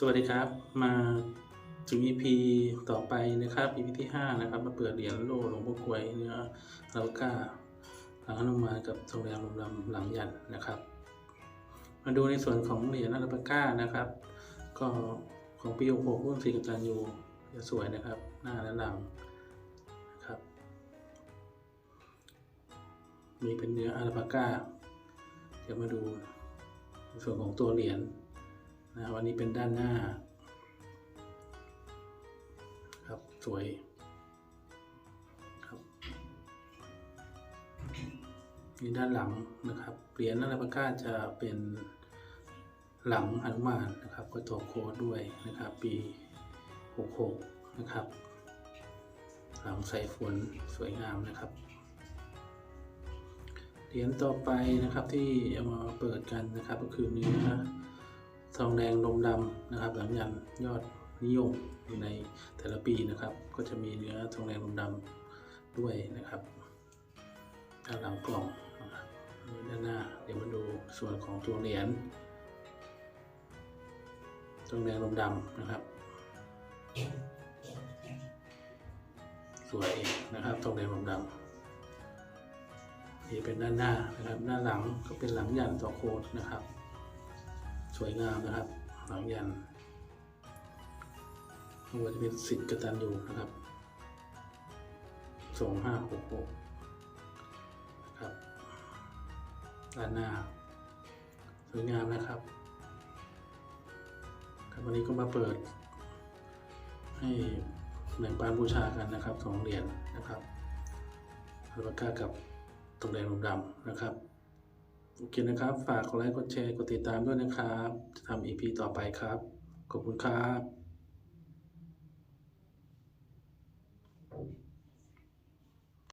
สวัสดีครับ มาถึง EP ต่อไปนะครับ EP ที่ 5 นะครับ มาเปิดเหรียญโลหลวงพ่อกวยเนื้อลาก้าหลังนุมานกับทองแดงลำลำหลังยันนะครับ มาดูในส่วนของเหรียญอาราปาก้านะครับ ก็ของปี66รุ่นสีกัตันยูจะสวยนะครับ หน้าและหลังนะครับ มีเป็นเนื้ออาราปาก้า เดี๋ยวมาดูในส่วนของตัวเหรียญ นะวันนี้เป็นด้านหน้า ครับสวยครับนี่ด้านหลังนะครับเหรียญนาราปาก้าจะเป็นหลังอนุมานนะครับก็ตัวโค้ดด้วยนะครับ ปี 66 นะครับ หลังใส่ฝนสวยงามนะครับเหรียญต่อไปนะครับที่เอามาเปิดกันนะครับก็คือเนื้อ ทองแดงลมดำนะครับหลังยันยอดนิยมอยู่ในแต่ละปีนะครับ ก็จะมีเนื้อทองแดงลมดำด้วยนะครับด้านหลังกล่องนะครับนี่ด้านหน้าเดี๋ยวมาดูส่วนของตัวเหรียญทองแดงลมดำนะครับ สวยนะครับทองแดงลมดำนี่เป็นด้านหน้านะครับ ด้านหลังก็เป็นหลังยันต่อโค้ดนะครับ สวยงามนะครับหลังยันไม่ว่าจะเป็นสิทธิ์กตันอยู่นะครับสองห้าหกหกนะครับด้านหน้า สวยงามนะครับครับวันนี้ก็มาเปิด ให้แบ่งปันบูชากันนะครับสองเหรียญนะครับอัลปาก้ากับตรงแดงลมดำนะครับ โอเคนะครับ ฝากกดไลค์กดแชร์กดติดตามด้วยนะครับ จะทำ EP ต่อไปครับ ขอบคุณครับ